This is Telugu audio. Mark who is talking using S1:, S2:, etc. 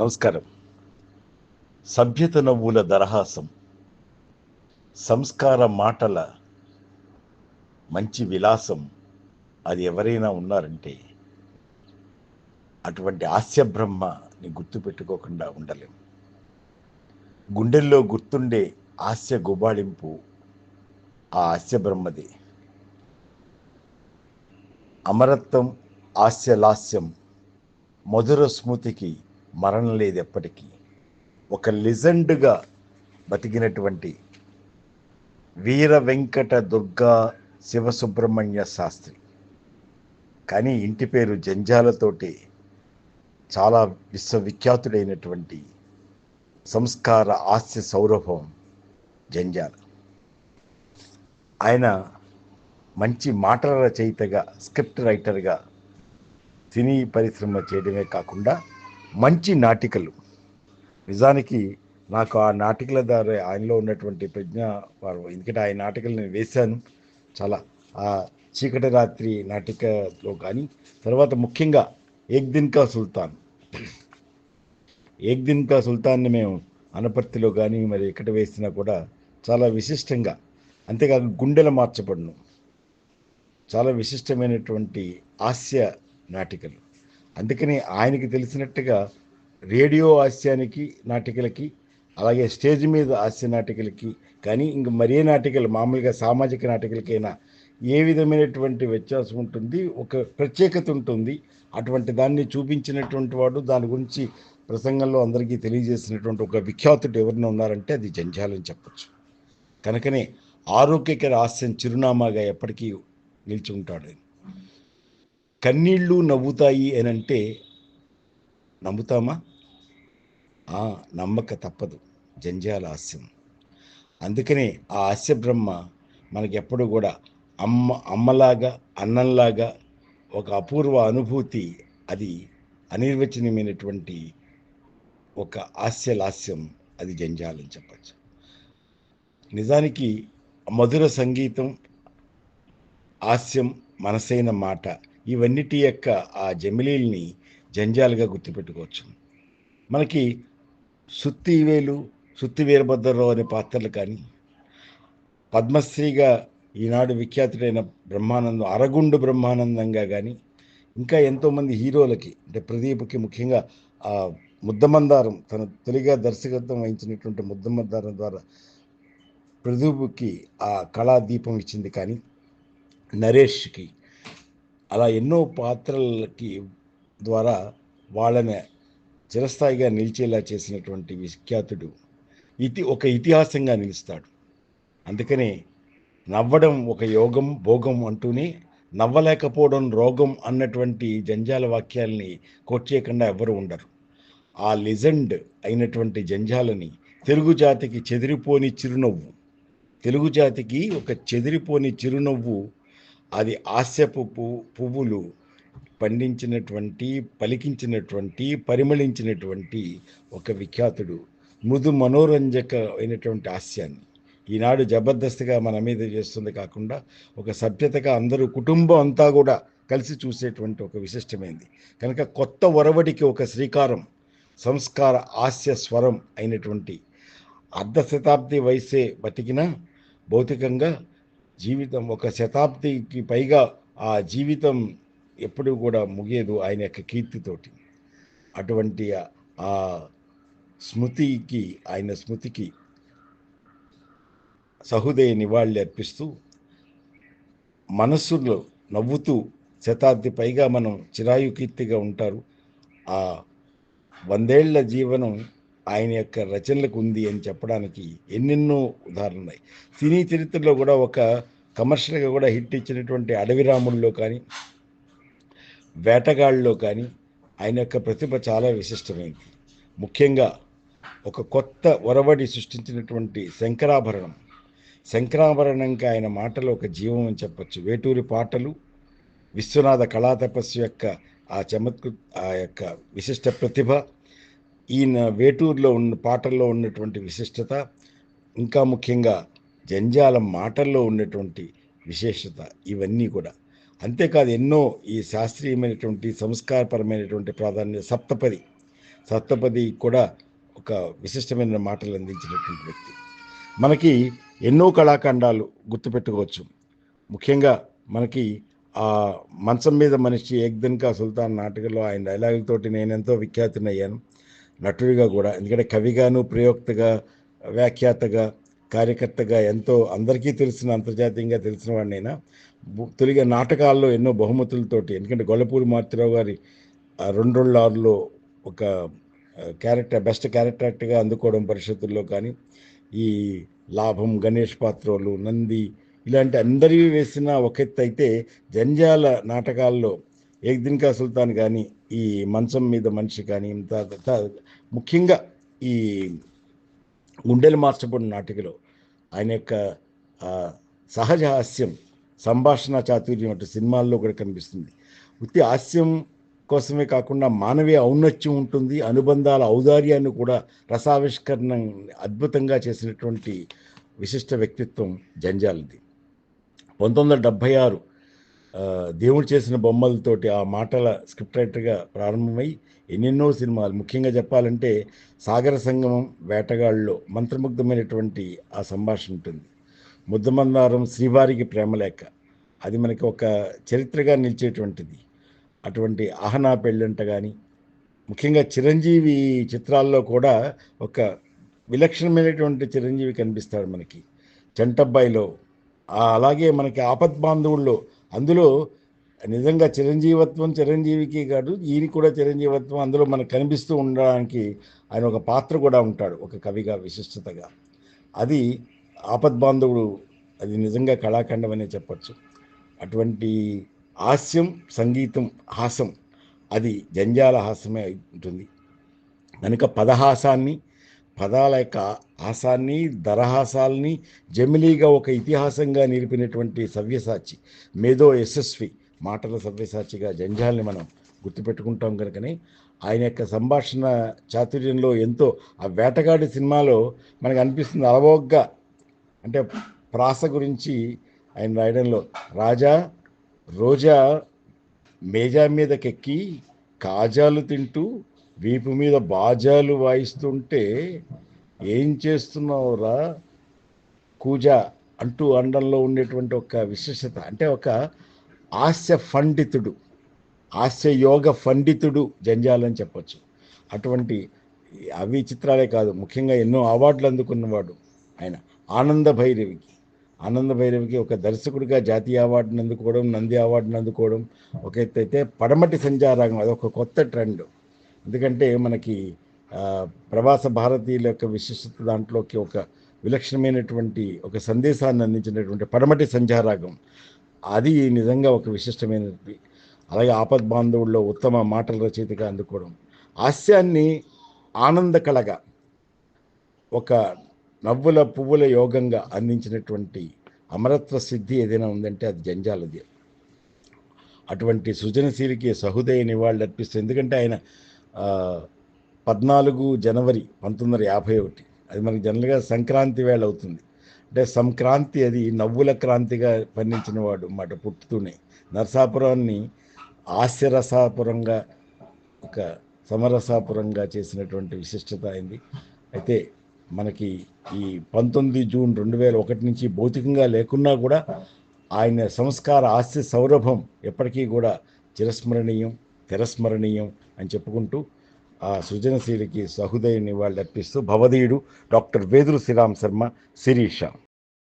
S1: నమస్కారం. సభ్యత నవ్వుల దరహాసం. సంస్కార మాటల మంచి విలాసం అది ఎవరైనా ఉన్నారంటే అటువంటి హాస్యబ్రహ్మని గుర్తుపెట్టుకోకుండా ఉండలేం. గుండెల్లో గుర్తుండే హాస్య గుబాళింపు ఆ హాస్య బ్రహ్మది. అమరత్వం హాస్యలాస్యం మధుర స్మృతికి మరణం లేదు ఎప్పటికీ ఒక లిజెండ్గా బతికినటువంటి వీర వెంకట దుర్గా శివసుబ్రహ్మణ్య శాస్త్రి. కానీ ఇంటి పేరు జంజాలతోటి చాలా విశ్వవిఖ్యాతుడైనటువంటి సంస్కార హాస్య సౌరభం జంజాల. ఆయన మంచి మాటల రచయితగా స్క్రిప్ట్ రైటర్గా సినీ పరిశ్రమ చేయడమే కాకుండా మంచి నాటికలు. నిజానికి నాకు ఆ నాటికల ద్వారా ఆయనలో ఉన్నటువంటి ప్రజ్ఞ వారు ఎందుకంటే ఆయన నాటికలు నేను వేశాను. చాలా ఆ చీకటి రాత్రి నాటికలో కానీ తర్వాత ముఖ్యంగా ఏక్ దిన్ కా సుల్తాన్. ఏక్ దిన్ కా సుల్తాన్ని మేము అనపర్తిలో కానీ మరి ఎక్కడ వేసినా కూడా చాలా విశిష్టంగా అంతేకాక గుండెల మార్చబడును. చాలా విశిష్టమైనటువంటి హాస్య నాటికలు. అందుకని ఆయనకి తెలిసినట్టుగా రేడియో హాస్యానికి నాటికలకి అలాగే స్టేజ్ మీద హాస్య నాటికలకి కానీ ఇంక మరే నాటికలు మామూలుగా సామాజిక నాటికలకైనా ఏ విధమైనటువంటి వ్యత్యాసం ఉంటుంది ఒక ప్రత్యేకత ఉంటుంది అటువంటి దాన్ని చూపించినటువంటి వాడు దాని గురించి ప్రసంగంలో అందరికీ తెలియజేసినటువంటి ఒక విఖ్యాతుడు ఎవరైనా ఉన్నారంటే అది జంజాలని చెప్పచ్చు. కనుకనే ఆరోగ్యకర హాస్యం చిరునామాగా ఎప్పటికీ నిలిచి ఉంటాడు కన్నీళ్ళు నవ్వుతాయి అని అంటే నమ్ముతామా నమ్మక తప్పదు. జంజాల హాస్యం. అందుకనే ఆ హాస్య బ్రహ్మ మనకెప్పుడు కూడా అమ్మ అమ్మలాగా అన్నంలాగా ఒక అపూర్వ అనుభూతి అది అనిర్వచనీయమైనటువంటి ఒక హాస్యలాస్యం అది జంజాలని చెప్పచ్చు. నిజానికి మధుర సంగీతం హాస్యం మనసైన మాట ఇవన్నిటి యొక్క ఆ జమిలీల్ని జంజాలుగా గుర్తుపెట్టుకోవచ్చు. మనకి సుత్తివేలు సుత్తి వీరభద్రరావు అనే పాత్రలు కానీ పద్మశ్రీగా ఈనాడు విఖ్యాతుడైన బ్రహ్మానందం అరగుండు బ్రహ్మానందంగా కానీ ఇంకా ఎంతోమంది హీరోలకి అంటే ప్రదీప్కి ముఖ్యంగా ఆ ముద్దమందారం తన తొలిగా దర్శకత్వం వహించినటువంటి ముద్దమందారం ద్వారా ప్రదీప్కి ఆ కళా దీపం ఇచ్చింది కానీ నరేష్కి అలా ఎన్నో పాత్రలకి ద్వారా వాళ్ళని చిరస్థాయిగా నిలిచేలా చేసినటువంటి విఖ్యాతుడు. ఇతి ఒక ఇతిహాసంగా నిలుస్తాడు. అందుకనే నవ్వడం ఒక యోగం భోగం అంటూనే నవ్వలేకపోవడం రోగం అన్నటువంటి జంజాల వాక్యాల్ని కోట్ చేయకుండా ఎవరు ఉండరు. ఆ లెజెండ్ అయినటువంటి జంజాలని తెలుగు జాతికి చెదిరిపోని చిరునవ్వు తెలుగు జాతికి ఒక చెదిరిపోని చిరునవ్వు అది ఆస్యపు పువ్వులు పండించినటువంటి పలికించినటువంటి పరిమళించినటువంటి ఒక విఖ్యాతుడు. మృదు మనోరంజక అయినటువంటి హాస్యాన్ని ఈనాడు జబర్దస్త్గా మన మీద చేస్తుంది కాకుండా ఒక సభ్యతగా అందరూ కుటుంబం అంతా కూడా కలిసి చూసేటువంటి ఒక విశిష్టమైంది. కనుక కొత్త ఒరవడికి ఒక శ్రీకారం సంస్కార హాస్య స్వరం అయినటువంటి అర్ధ శతాబ్ది వయసే బతికిన భౌతికంగా జీవితం ఒక శతాబ్దికి పైగా ఆ జీవితం ఎప్పుడు కూడా ముగియదు ఆయన యొక్క కీర్తితోటి. అటువంటి ఆ- స్మృతికి ఆయన స్మృతికి సహృదయ నివాళి అర్పిస్తూ మనస్సులో నవ్వుతూ శతాబ్ది పైగా మనం చిరాయు కీర్తిగా ఉంటారు. ఆ వందేళ్ళ జీవనం ఆయన యొక్క రచనలకు ఉంది అని చెప్పడానికి ఎన్నెన్నో ఉదాహరణలు ఉన్నాయి. సినీ చరిత్రలో కూడా ఒక కమర్షియల్గా కూడా హిట్ ఇచ్చినటువంటి అడవి రాముల్లో కానీ వేటగాళ్ళలో కానీ ఆయన యొక్క ప్రతిభ చాలా విశిష్టమైంది. ముఖ్యంగా ఒక కొత్త ఒరవడి సృష్టించినటువంటి శంకరాభరణం. శంకరాభరణంకి ఆయన మాటలు ఒక జీవం అని చెప్పచ్చు. వేటూరి పాటలు విశ్వనాథ కళా తపస్సు యొక్క ఆ చమత్కృ ఆ యొక్క విశిష్ట ప్రతిభ ఈయన వేటూరులో ఉన్న పాటల్లో ఉన్నటువంటి విశిష్టత ఇంకా ముఖ్యంగా జంజాల మాటల్లో ఉన్నటువంటి విశేషత ఇవన్నీ కూడా. అంతేకాదు ఎన్నో ఈ శాస్త్రీయమైనటువంటి సంస్కారపరమైనటువంటి ప్రాధాన్యత సప్తపది. సప్తపది కూడా ఒక విశిష్టమైన మాటలు అందించినటువంటి వ్యక్తి. మనకి ఎన్నో కళాఖండాలు గుర్తుపెట్టుకోవచ్చు. ముఖ్యంగా మనకి ఆ మంచం మీద మనిషి ఏక్దన్కా సుల్తాన్ నాటకంలో ఆయన డైలాగులతోటి నేను ఎంతో విఖ్యాతినయ్యాను. నటుడిగా కూడా ఎందుకంటే కవిగాను ప్రయోక్తగా వ్యాఖ్యాతగా కార్యకర్తగా ఎంతో అందరికీ తెలిసిన అంతర్జాతీయంగా తెలిసిన వాడినైనా తొలిగా నాటకాల్లో ఎన్నో బహుమతులతోటి ఎందుకంటే గొల్లపూడి మారుతిరావు గారి రెండు రెండు ఆరులో ఒక క్యారెక్టర్ బెస్ట్ క్యారెక్టర్ యాక్ట్గా అందుకోవడం పరిషత్తుల్లో కానీ ఈ లాభం గణేష్ పాత్రోలు నంది ఇలాంటి అందరివి వేసిన ఒక ఎత్తు అయితే జంజాల నాటకాల్లో ఏక్ సుల్తాన్ కానీ ఈ మంచం మీద మనిషి కానీ ఇంత ముఖ్యంగా ఈ గుండెలు మార్చబడిన నాటికలో ఆయన యొక్క సహజ హాస్యం సంభాషణ చాతుర్యం అటు సినిమాల్లో కూడా కనిపిస్తుంది. వృత్తి హాస్యం కోసమే కాకుండా మానవీయ ఔన్నత్యం ఉంటుంది అనుబంధాల ఔదార్యాన్ని కూడా రసావిష్కరణ అద్భుతంగా చేసినటువంటి విశిష్ట వ్యక్తిత్వం జంజాలది. పంతొమ్మిది వందల డెబ్భై ఆరు దేవుడు చేసిన బొమ్మలతోటి ఆ మాటల స్క్రిప్ట్ రైటర్గా ప్రారంభమై ఎన్నెన్నో సినిమాలు. ముఖ్యంగా చెప్పాలంటే సాగర సంగమం వేటగాళ్ళలో మంత్రముగ్ధమైనటువంటి ఆ సంభాషణ ఉంటుంది. ముద్దమందారం శ్రీవారికి ప్రేమలేఖ అది మనకి ఒక చరిత్రగా నిలిచేటువంటిది. అటువంటి ఆహనా పెళ్ళంట కానీ ముఖ్యంగా చిరంజీవి చిత్రాల్లో కూడా ఒక విలక్షణమైనటువంటి చిరంజీవి కనిపిస్తాడు మనకి. చంటబ్బాయిలో అలాగే మనకి ఆపద్బాంధవుల్లో అందులో నిజంగా చిరంజీవత్వం చిరంజీవికి కాదు ఈయన కూడా చిరంజీవత్వం అందులో మనకు కనిపిస్తూ ఉండడానికి ఆయన ఒక పాత్ర కూడా ఉంటాడు ఒక కవిగా విశిష్టతగా. అది ఆపద్బాంధవుడు అది నిజంగా కళాఖండం అనే చెప్పచ్చు. అటువంటి హాస్యం సంగీతం హాసం అది జంజాల హాస్యమే అయి ఉంటుంది. కనుక పదహాసాన్ని పదాల యొక్క హాసాన్ని దరహాసాల్ని జమిలీగా ఒక ఇతిహాసంగా నిలిపినటువంటి సవ్యసాచి మేధో యశస్వి మాటల సవ్యసాచిగా జంజాల్ని మనం గుర్తుపెట్టుకుంటాం కనుకనే ఆయన యొక్క సంభాషణ చాతుర్యంలో ఎంతో ఆ వేటగాడి సినిమాలో మనకు అనిపిస్తుంది అలవోగ్గా అంటే ప్రాస గురించి ఆయన రాయడంలో రాజా రోజా మేజా మీదకెక్కి కాజాలు తింటూ వీపు మీద బాజాలు వాయిస్తుంటే ఏం చేస్తున్నావురా? కూజ అంటూ అండంలో ఉండేటువంటి ఒక విశేషత అంటే ఒక హాస్య పండితుడు హాస్య యోగ పండితుడు జంజాలని చెప్పొచ్చు. అటువంటి అవి చిత్రాలే కాదు ముఖ్యంగా ఎన్నో అవార్డులు అందుకున్నవాడు ఆయన ఆనంద భైరవికి. ఆనంద భైరవికి ఒక దర్శకుడిగా జాతీయ అవార్డును అందుకోవడం నంది అవార్డును అందుకోవడం ఒక ఎత్తు అయితే పడమటి సంచారాగం అదొక కొత్త ట్రెండ్. ఎందుకంటే మనకి ప్రవాస భారతీయుల యొక్క విశిష్టత దాంట్లోకి ఒక విలక్షణమైనటువంటి ఒక సందేశాన్ని అందించినటువంటి పడమటి సంధ్యారాగం. అది నిజంగా ఒక విశిష్టమైనది. అలాగే ఆపద్ బాంధవుల్లో ఉత్తమ మాటల రచయితగా అందుకోవడం. హాస్యాన్ని ఆనందకళగా ఒక నవ్వుల పువ్వుల యోగంగా అందించినటువంటి అమరత్వ సిద్ధి ఏదైనా ఉందంటే అది జంజాలది. అటువంటి సృజనశీలికి సహృదయ నివాళులు అర్పిస్తుంది ఎందుకంటే ఆయన పద్నాలుగు జనవరి పంతొమ్మిది వందల యాభై ఒకటి. అది మనకి జనరల్గా సంక్రాంతి వేళ అవుతుంది. అంటే సంక్రాంతి అది నవ్వుల క్రాంతిగా పండించిన వాడు మాట పుట్టుతూనే. నరసాపురాన్ని హాస్యరసాపురంగా ఒక సమరసాపురంగా చేసినటువంటి విశిష్టత అయింది. అయితే మనకి ఈ పంతొమ్మిది జూన్ రెండు వేల ఒకటి నుంచి భౌతికంగా లేకున్నా కూడా ఆయన సంస్కార హాస్య సౌరభం ఎప్పటికీ కూడా చిరస్మరణీయం తిరస్మరణీయం అని చెప్పుకుంటూ ఆ సృజనశీలికి సహృదయ వాళ్ళు అర్పిస్తూ భవదీయుడు డాక్టర్ వేదురు శ్రీరామ్ శర్మ శిరీష.